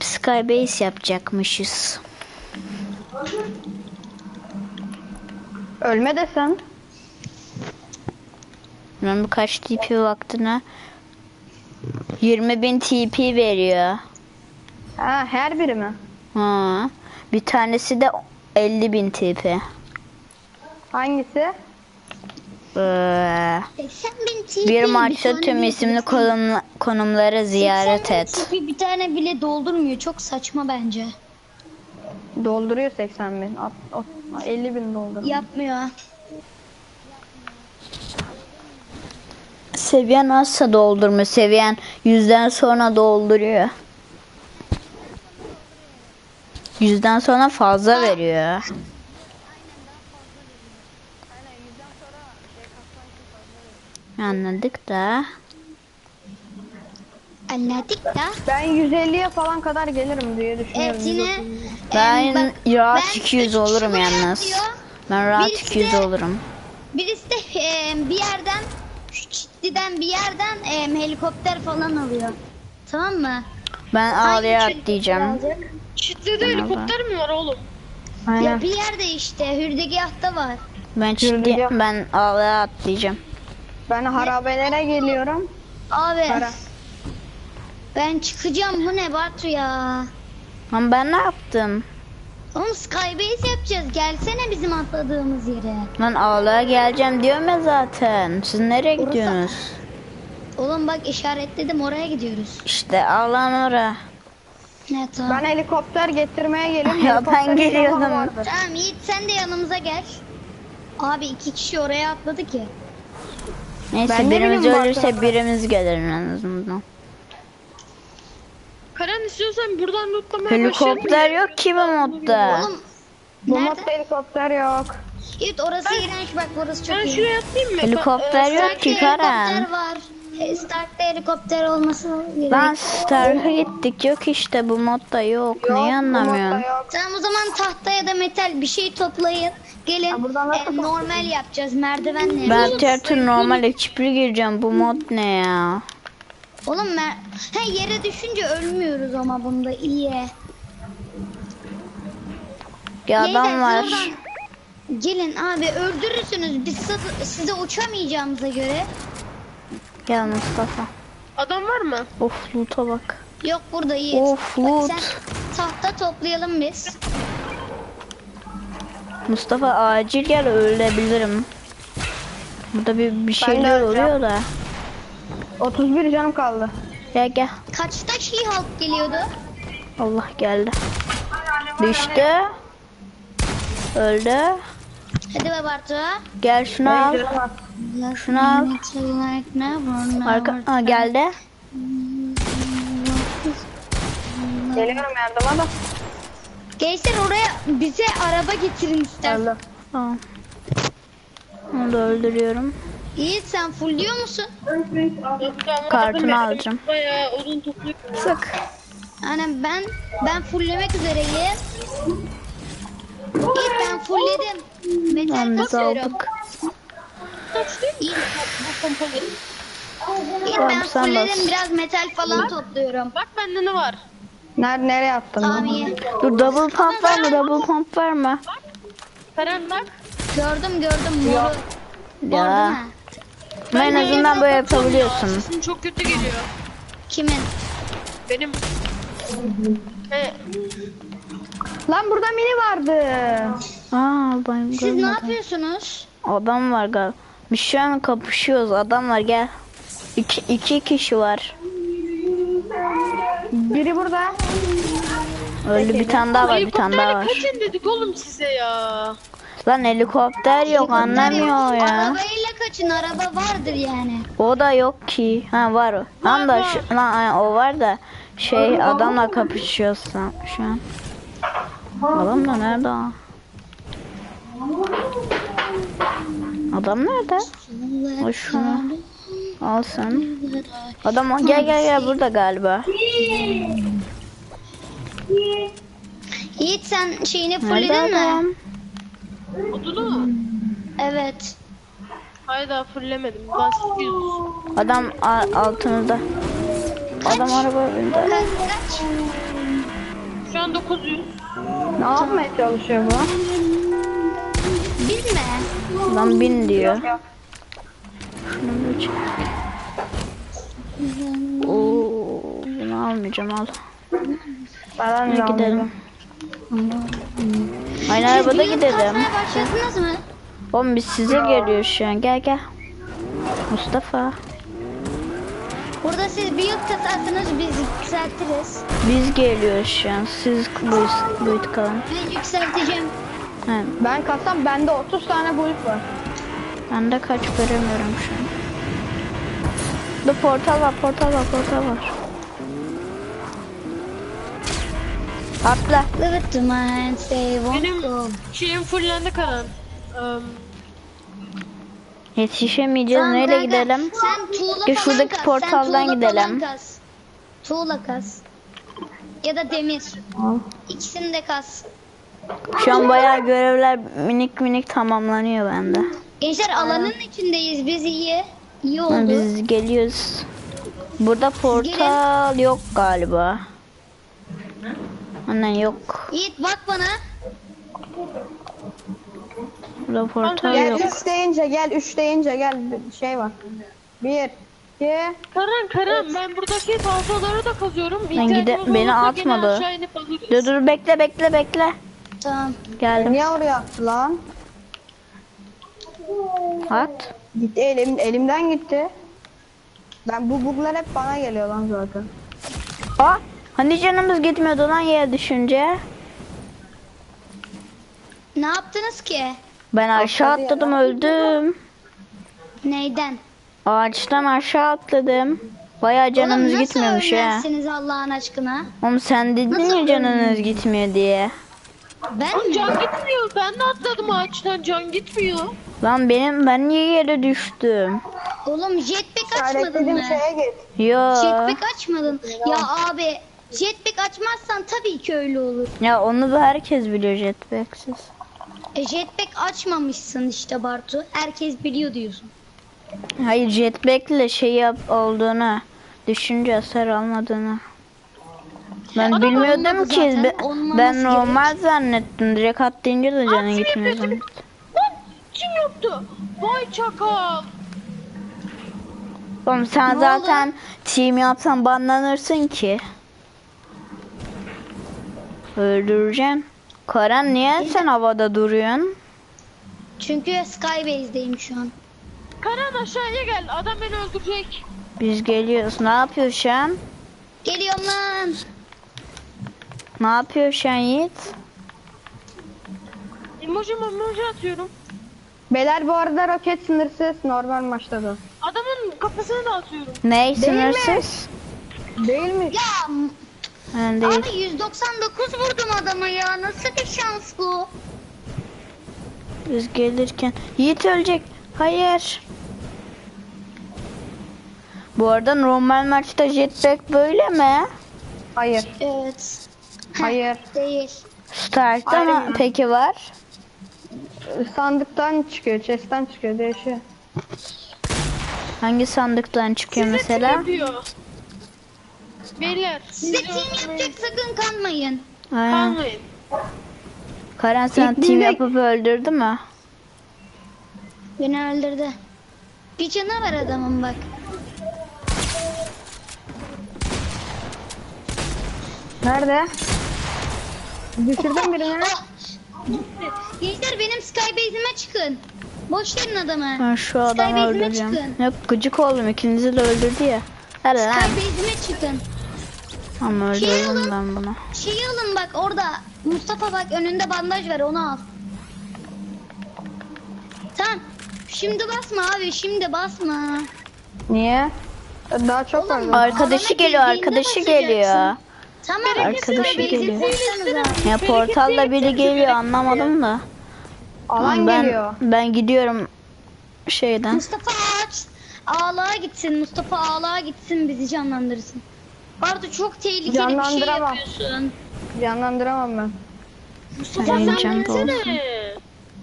Skybase yapacakmışız. Ölme desen. Ben birkaç TP vaktine 20.000 TP veriyor. Ha her biri mi? Ha. Bir tanesi de 50.000 TP. Hangisi? Ee, 80 bin TP. Bir maçta tüm isimli konum, konumları ziyaret 80 bin et. Bir tane bile doldurmuyor. Çok saçma bence. Dolduruyor 80 bin. At, at- 50 bin dolduruyor. Yapmıyor. Seviyen azsa doldurma. Seviyen yüzden sonra dolduruyor. Yüzden sonra fazla veriyor. Anladık da. Anladık da. Ben 150'ye falan kadar gelirim diye düşünüyorum. Evet yine. Ben bak, rahat ben 200 üç olurum yalnız. atıyor. Ben rahat Birisi 200 de- olurum. Birisi de em, bir yerden şu çitliden bir yerden em, helikopter falan alıyor. Tamam mı? Ben ağlaya atlayacağım. Çitlede helikopter mi var oğlum? Aynen. Ya bir yerde işte hürdegahta var. Ben Yürüyeceğim. ben ağlaya atlayacağım. Ben harabelere geliyorum. Abi Para. ben çıkacağım bu ne Bartu ya. Ama ben ne yaptım? Oğlum Skybase yapacağız. Gelsene bizim atladığımız yere. Ben ağlaya geleceğim diyorum ya zaten. Siz nereye gidiyorsunuz? Oğlum bak işaretledim oraya gidiyoruz. İşte ağlan oraya. Ne tamam. Ben helikopter getirmeye geliyorum. Ya ben geliyordum. Tamam Yiğit sen de yanımıza gel. Abi iki kişi oraya atladı ki. Neyse Ben birimiz ölürse birimiz gelir en azından. Karan istiyorsan buradan lootlamaya başlayalım. Helikopter yok ki bu modda. Oğlum Bu modda helikopter yok. Yiğit orası iğrenç bak burası çok Ben iyi. şuraya atlayayım mı? Helikopter yok Stark'ta ki Karen. helikopter var. E, Stark'ta helikopter olması gerek. Lan Stark'a gittik yok işte bu modda yok. Yok, Neyi yok. Tamam o zaman tahta ya da metal bir şey toplayın. Gelin Ha, buradan nasıl e, normal yapacağız merdivenle. Ben yapacağız. normal ekipli gireceğim. Bu mod ne ya? Oğlum mer he, yere düşünce ölmüyoruz ama bunda iyi. Neyse, adam var. siz oradan Gelin abi öldürürsünüz. Biz size, size uçamayacağımıza göre. Gel Mustafa. Adam var mı? Of loot'a bak. Yok burada Yiğit. Of, Bak loot. Sen tahta toplayalım biz. Mustafa acil gel ölebilirim. Burada bir, bir şeyler oluyor da. 31 canım kaldı. Gel gel. Kaçta She Hulk geliyordu? Allah geldi. Düştü. Öldü. Hadi be Bartu. Gel şunu al. Şunu al. Arka Aa, geldi. Geliyorum yardıma da. Gençler oraya bize araba getirin ister. Geldi. Tamam. Onu da öldürüyorum. Yiğit sen fullüyor musun? Kartını alacağım. Bayağı odun topluyorum. Sık. Aynen ben ben fulllemek üzereyim. Yiğit ben fullledim. Metal kasıyorum. Tamam, ben fullledim biraz metal falan topluyorum. Bak bende ne var? Nerede nereye attın? Tamam iyi. Dur double pump var mı? Double pump var mı? Karan bak. Gördüm gördüm moru. Ya. mi? Ama en azından böyle yapabiliyorsun. Sesin çok kötü geliyor. Kimin? Benim. He, Lan burada mini vardı. Aa ben Siz ne görmedim. yapıyorsunuz? Adam var galiba. Biz şu an kapışıyoruz. Adam var gel. İki, iki kişi var. Biri burada. Öldü bir tane daha var bir tane daha var. Kaçın dedik oğlum size ya. Lan helikopter yok anlamıyor ya. Arabayla kaçın araba vardır yani. O da yok ki. Ha var o. Lan da şu, lan o var da şey adamla kapışıyorsun şu an. Adam da nerede? o? Adam nerede? O şunu. Al sen. Adam o- gel gel gel burada galiba. Yiğit sen şeyini adam? mi? Odunu mu? Evet. Hayır daha fullemedim. Daha 800. Adam a- altımızda. Adam araba önünde. Kaç kaç. an 900. Ne yapmaya çalışıyor bu? Bilme. Lan bin diyor. Şunu bir çek. Oo, bunu almayacağım al. Ben de gidelim. Aynı arabada gidelim. başladınız mı? Oğlum biz size geliyoruz şu an. Gel gel. Mustafa. Burada siz büyük kasarsanız biz yükseltiriz. Biz geliyoruz şu an. Siz bu boyut kalın. Ben yükselteceğim. He, Ben kassam bende 30 tane bulut var. ben de kaç göremiyorum şu an. Bu portal var, portal var, portal var. Atla. Minds they won't Benim şeyim fullendi Karan. Um, Yetişemeyeceğiz. Tamam, kanka, gidelim? Sen tuğla Gel falan şuradaki kas. portaldan sen tuğla gidelim. Falan kas. Tuğla kas. Ya da demir. İkisini de kas. Şu an bayağı görevler minik minik tamamlanıyor bende. Gençler alanın içindeyiz. Biz iyi. İyi Ha, oldu. Biz geliyoruz. Burada portal yok galiba. Annen yok. Yiğit bak bana. Burada portal Gel yok. 3 deyince gel 3 deyince gel bir şey var. 1 2 Karan Karan ben buradaki fazlaları da kazıyorum. Ben gide- beni atmadı. Dur dur bekle bekle bekle. Tamam. Geldim. niye oraya attı lan? At. Gitti elim, elimden gitti. Ben bu buglar hep bana geliyor lan zaten. Aa, hani canımız gitmiyordu lan yere düşünce. Ne yaptınız ki? Ben aşağı Atladı ya. atladım öldüm. Neyden? Ağaçtan aşağı atladım. Bayağı canımız Oğlum nasıl gitmiyormuş ha. ölmezsiniz Allah'ın aşkına? Oğlum sen dedin Nasıl ya canınız gitmiyor diye. Ben Lan can gitmiyor. Ben de atladım ağaçtan can gitmiyor. Lan benim ben niye yere düştüm? Oğlum jetpack açmadın İşaretlediğim mı? şeye git. Yo. Jetpack açmadın. Ya abi jetpack açmazsan tabii ki öyle olur. Ya onu da herkes biliyor jetpacksiz. E, jetpack açmamışsın işte Bartu. Herkes biliyor diyorsun. Hayır jetpack'le şey yap olduğunu düşünce hasar almadığını. Ben Adam bilmiyordum ki zaten, be- ben gerek. normal zannettim. Direkt atlayınca da canı Aferin gitmiyor zannettim. Lan kim yaptı? Vay çakal. Oğlum sen Ne zaten team yapsan banlanırsın ki. Öldüreceksin. Karan niye sen havada duruyorsun? Çünkü Skybase'deyim şu an. Karan aşağıya gel. Adam beni öldürecek. Biz geliyoruz. Ne yapıyor şu an? Geliyorum lan. Ne yapıyor şu an Yiğit? Emoji emoji atıyorum. Beyler bu arada roket sınırsız normal maçta da. Adamın kafasını da atıyorum. Mi? sınırsız? Değil mi? Ya Ben değil. abi 199 vurdum adama ya. Nasıl bir şans bu? Biz gelirken. Yiğit ölecek. Hayır. Bu arada normal maçta jetpack böyle mi? Hayır. Evet. Hayır. Değil. Stark'ta mı Aynen. peki var? Sandıktan çıkıyor, chest'ten çıkıyor değişiyor. Hangi sandıktan çıkıyor Size mesela? diyor? Beyler. Size sizi team yapacak sakın kanmayın. Aynen. Kalmayın. Karan sen İlk team bize- yapıp öldürdü mü? Beni öldürdü. Bir canı var adamın bak. Nerede? Düşürdüm birini. Gençler benim Skybase'ime çıkın. Boş verin adamı. Ben şu adamı öldüreceğim. çıkın. Yok gıcık oldum ikinizi de öldürdü ya. Hadi lan. Skybase'ime çıkın. Ama Şey öldürdüm alın. ben bunu. Şeyi alın bak orada. Mustafa bak önünde bandaj var onu al. Tamam. Şimdi basma abi şimdi basma. Niye? Daha çok. Oğlum. Arkadaşı geliyor, arkadaşı basacaksın. geliyor. Tamam. Arkadaşı geliyor. Ya portalla biri geliyor anlamadım da. Alan ben, geliyor. Ben gidiyorum şeyden. Mustafa aç. Ağlığa gitsin. Mustafa ağlığa gitsin bizi canlandırsın. Bartu çok tehlikeli bir şey yapıyorsun. Canlandıramam ben. Mustafa sen canım da olsun. Sene.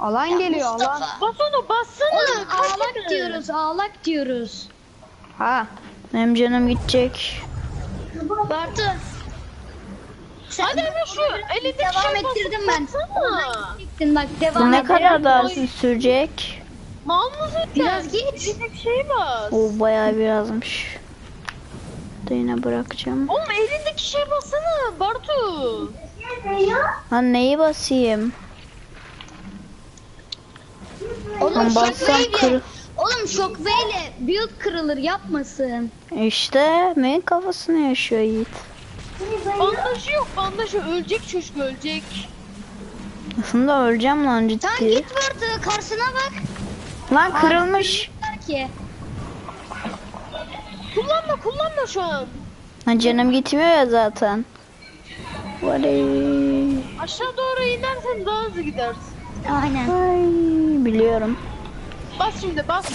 Alan geliyor alan. Mustafa. Bas onu bassana. Oğlum ağlak tane? diyoruz ağlak diyoruz. Ha. Benim canım gidecek. Bartu Sen Hadi hemen şu elindeki devam şey ettirdim ben. Gittin bak devam Bu ne kadar daha sürecek? Mal sen? Biraz git. Elindeki şey bas. O bayağı birazmış. Da yine bırakacağım. Oğlum elindeki şey bassana Bartu. Lan neyi basayım? Oğlum bassam shockwave'le. kır. Oğlum shockwave'le build kırılır yapmasın. İşte neyin kafasını yaşıyor Yiğit. Bandajı yok bandajı ölecek çocuk ölecek. Aslında öleceğim lan ciddi. git vardı karşısına bak. Lan kırılmış. Ki. Kullanma kullanma şu an. Lan canım gitmiyor ya zaten. Vay. Aşağı doğru inersen daha hızlı gidersin. Aynen. Ay, biliyorum. Bas şimdi bas.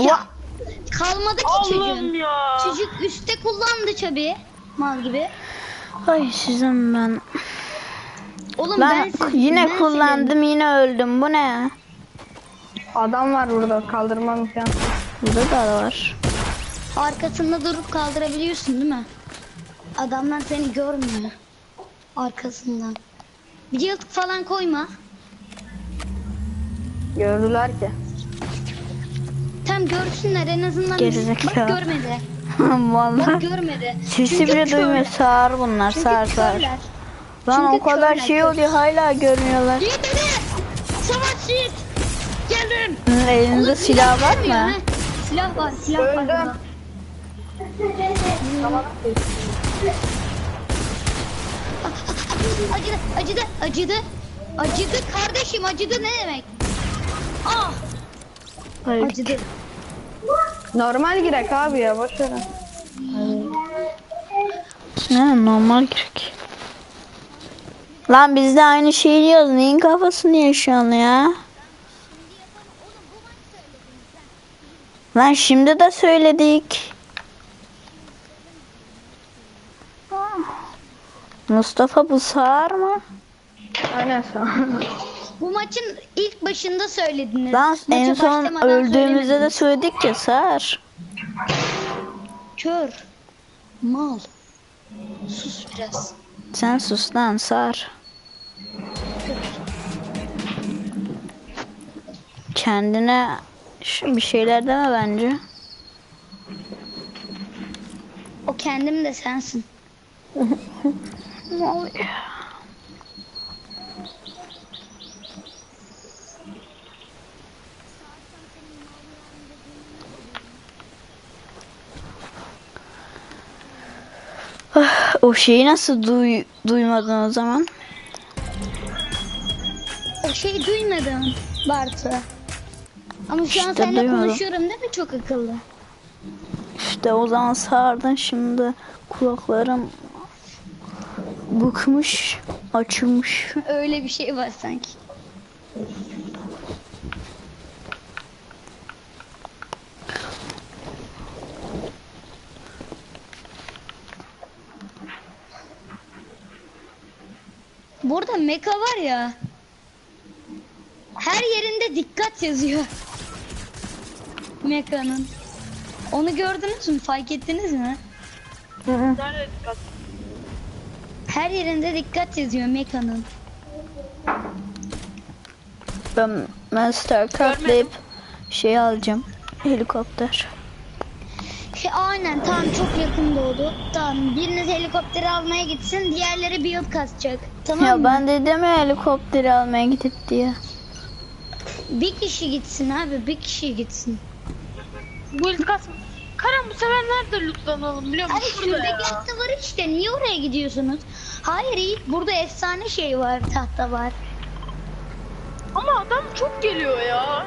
Ya kalmadı ki Allah'ım çocuğun. ya. Çocuk üstte kullandı çabi. Mal gibi. Ay sizin ben. Oğlum Ben ben yine ben kullandım yine öldüm. Bu ne? Adam var burada kaldırmam imkansız. Burada da var. senin Arkasında durup kaldırabiliyorsun değil mi? Adamlar seni görmüyor. Arkasından. Bir yıltık falan koyma. Gördüler ki. Tam görsünler en azından. Gerizekalı. Bak Vallahi. Bak görmedi. Sesi Çünkü bile duymuyor. Sağır bunlar. Çünkü Sağır sağır. körler. Lan o kadar körler, şey kör. oluyor hala görmüyorlar. Hadi. Savaş Yiğit. Geldim. Bunun elinde Oğlum, silah var mı? Silah var, silah var. Öldüm. burada. Acıdı, acıdı, acıdı. Acıdı kardeşim, acıdı ne demek? Ah, acıdı. Normal girek abi ya boş verin. Ne normal gerek. Lan biz de aynı şeyi diyoruz. Neyin kafasını yaşıyorsun ya? Lan şimdi de söyledik. Mustafa bu sağır mı? Aynen sen. Bu maçın ilk başında söylediniz. Lan Maça en son başlamadan öldüğümüzde de söylemediniz. söyledik ya sağır. Kör. Mal. Sus biraz. Sen sus lan sağır. Kendine şu bir şeyler deme bence. O kendim de sensin. Ne oluyor? O şeyi nasıl duy, duymadın o zaman? O şeyi duymadım Bartu. Ama şu an İşte seninle duymadım. konuşuyorum değil mi çok akıllı? İşte o zaman sağırdın şimdi kulaklarım bıkmış, açılmış. Öyle bir şey var sanki. Burada meka var ya. Her yerinde dikkat yazıyor. Mekanın. Onu gördünüz mü? Fark ettiniz mi? Her yerinde dikkat yazıyor mekanın. Ben Master katlayıp şey alacağım. Helikopter. He, aynen tamam çok yakın doğdu. Tamam biriniz helikopteri almaya gitsin diğerleri build kasacak. Tamam Ya mı? ben dedim ya helikopteri almaya gidip diye. Bir kişi gitsin abi bir kişi gitsin. Bu ilk kasma. Karan bu sefer nerede lootlanalım biliyor musun? Hayır Şurada şuradaki tahta var işte niye oraya gidiyorsunuz? Hayır iyi burada efsane şey var tahta var. Ama adam çok geliyor ya.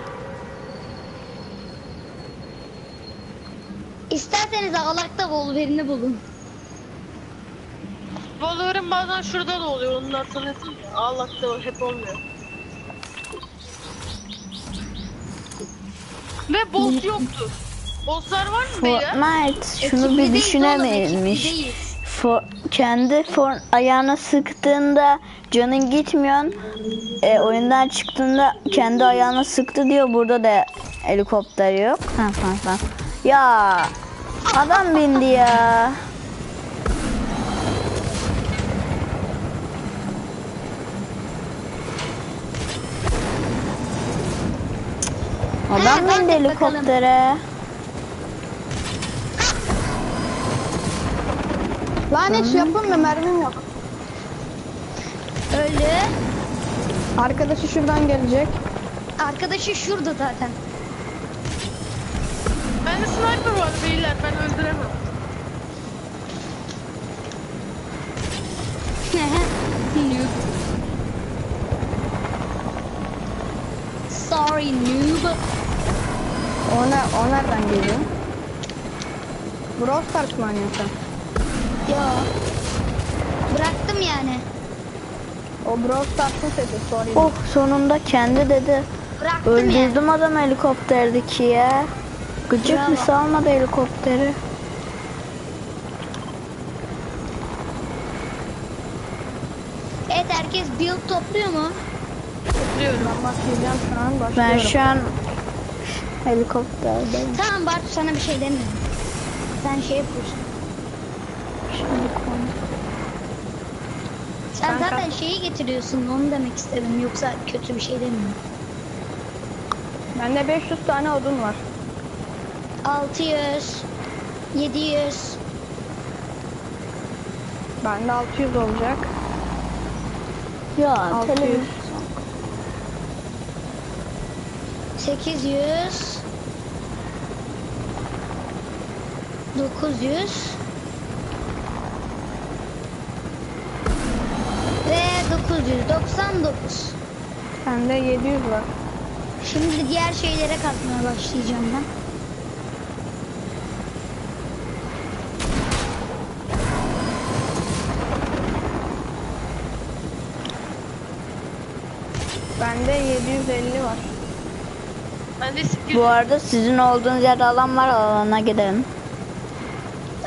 İsterseniz ağlakta Wolverine'i bulun. Wolverine bazen şurada da oluyor. Hatırlatayım ya. Allah'ta hep olmuyor. Ve boss yoktu. Bosslar var mı beyler? Fortnite şunu bir Ekipli düşünememiş. değil. For, kendi for, ayağına sıktığında canın gitmiyor. E, oyundan çıktığında kendi ayağına sıktı diyor. Burada da helikopter yok. Ha, tamam, tamam. Ya adam bindi ya. Adam bindi helikoptere. Lan hiç yapın mı mermim yok. Öyle. Arkadaşı şuradan gelecek. Arkadaşı şurada zaten. Bende sniper var beyler ben öldüremem. noob. Sorry noob. O, ne, o nereden geliyor? Brawl Stars mı oynuyorsun? Yo. Bıraktım yani. O Brawl Stars'ın sesi sorry. Oh sonunda kendi dedi. Bıraktım yani. Öldürdüm adam helikopterdeki ya. Gıcık mı salmadı helikopteri. Evet herkes build topluyor mu? Topluyorum. Ben başlayacağım şu an başlıyorum. Ben şu an helikopterdeyim. Tamam Bartu sana bir şey demiyorum. Sen şey yapıyorsun. Şimdi konu. Sen Kanka. zaten şeyi getiriyorsun onu demek istedim. Yoksa kötü bir şey demiyorum. Bende 500 tane odun var. 600 700 Bende 600 olacak. Ya 600. televizyon. 800 900 ve 999 Bende 700 var. Şimdi diğer şeylere katmaya başlayacağım ben. Bende 750 var. Bende 800. Bu arada sizin olduğunuz yerde alan var alana gidelim.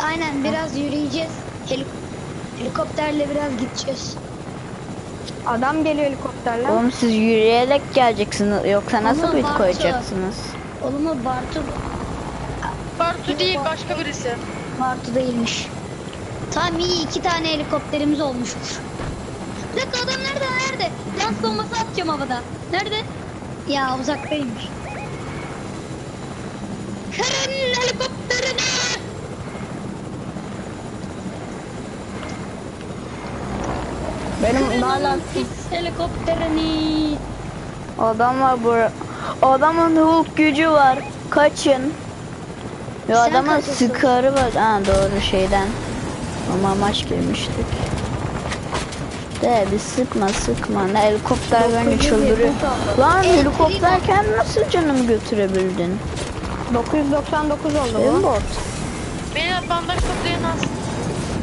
Aynen biraz yürüyeceğiz. Helik helikopterle biraz gideceğiz. Adam geliyor helikopterle. Oğlum siz yürüyerek geleceksiniz yoksa nasıl bir Bartu- koyacaksınız? Oğlum o Bartu, Bartu değil başka birisi. Bartu değilmiş. Tamam iyi iki tane helikopterimiz olmuştur. Bir dakika adam nerede nerede? Dans bombası atacağım havada. Nerede? Ya uzaktaymış. Kırın helikopterini! Benim hala helikopterini! Adam var bu. Adamın Hulk gücü var. Kaçın. Ya Sen adamın sıkarı var. Ha doğru şeyden. Ama maç girmiştik. De bir sıkma sıkma. Ne helikopter görünce çıldırıyor. Lan helikopterken nasıl canımı götürebildin? 999 oldu bu. bot. Beyler bandaj toplayan az.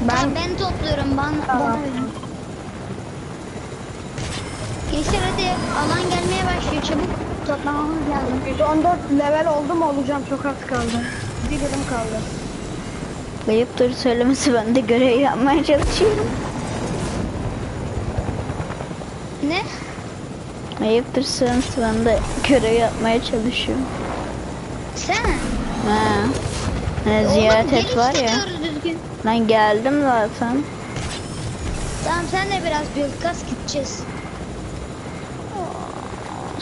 Ben, Ben ben topluyorum. Ben, Tamam. Gençler hadi alan gelmeye başlıyor çabuk. Toplamamız lazım. 114 level oldum olacağım çok az kaldı. Bir birim kaldı. Ayıptır söylemesi ben de görev yapmaya çalışıyorum. Ne? Ayıptır söylemesi ben de görev yapmaya çalışıyorum. Sen? Ha. Ne ziyaret et var ya. düzgün. Ben geldim zaten. Tamam sen de biraz build kas gideceğiz.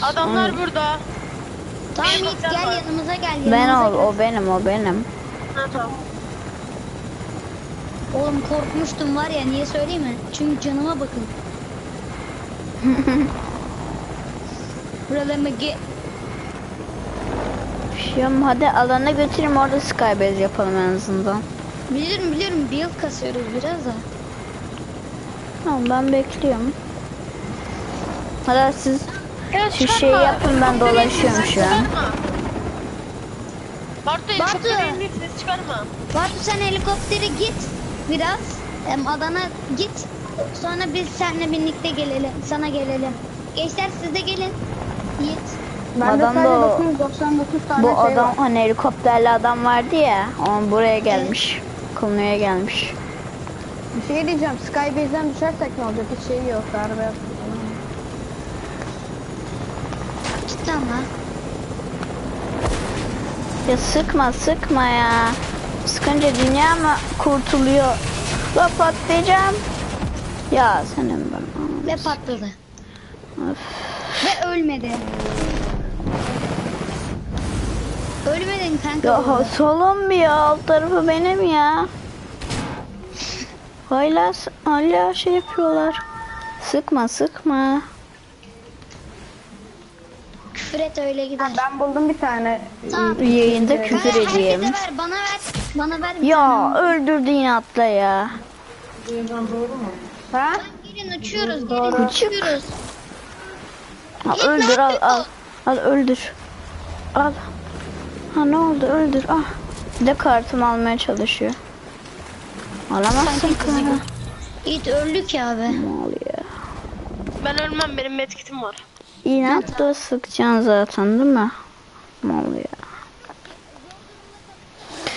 Adamlar burada. Tamam Yiğit gel var. yanımıza gel. Ben yanımıza o, gel. o benim o benim. Ha tamam. Oğlum korkmuştum var ya niye söyleyeyim mi? Çünkü canıma bakın. Buralarıma ge... Şiyam hadi alana götüreyim orada skybase yapalım en azından. Biliyorum biliyorum build kasıyoruz biraz da. Tamam ben bekliyorum. Hadi siz Ya Şu şeyi yapın, ben dolaşıyorum şu an. Bartu helikopteri Bartu. indir ses çıkarma. Bartu sen helikoptere git biraz. Em, Adana git. Sonra biz seninle birlikte gelelim. Sana gelelim. Gençler siz de gelin. Yiğit. Bende Adam da sadece o- 999 tane bu şey adam var. hani helikopterli adam vardı ya. O buraya gelmiş. Konuya gelmiş. Bir şey diyeceğim. Skybase'den düşersek ne olacak? Hiç şey yok. Darbe. Cidden lan. Ya sıkma sıkma ya. Sıkınca dünya mı kurtuluyor? La patlayacağım. Ya senin ben. Ve patladı. Öf. Ve ölmedi. Ölmedin kanka. Ya solun bir ya alt tarafı benim ya. Hala, hala şey yapıyorlar. Sıkma sıkma. Küfür et öyle gider. Ben buldum bir tane. Tamam. Yayında Kanka, küfür edeyim. herkese ver. Bana ver. Bana ver. Ya tane. öldürdü yine atla ya. Ha? Gelin uçuyoruz. Gelin uçuyoruz. Al, öldür al al. Al öldür. Al. Ha ne oldu öldür ah. Bir de kartımı almaya çalışıyor. Alamazsın kara. Yiğit öldük ya abi. Ne oluyor? Ben ölmem benim medkitim var. Yaptı sıkacaksın zaten değil mi? Ne oluyor?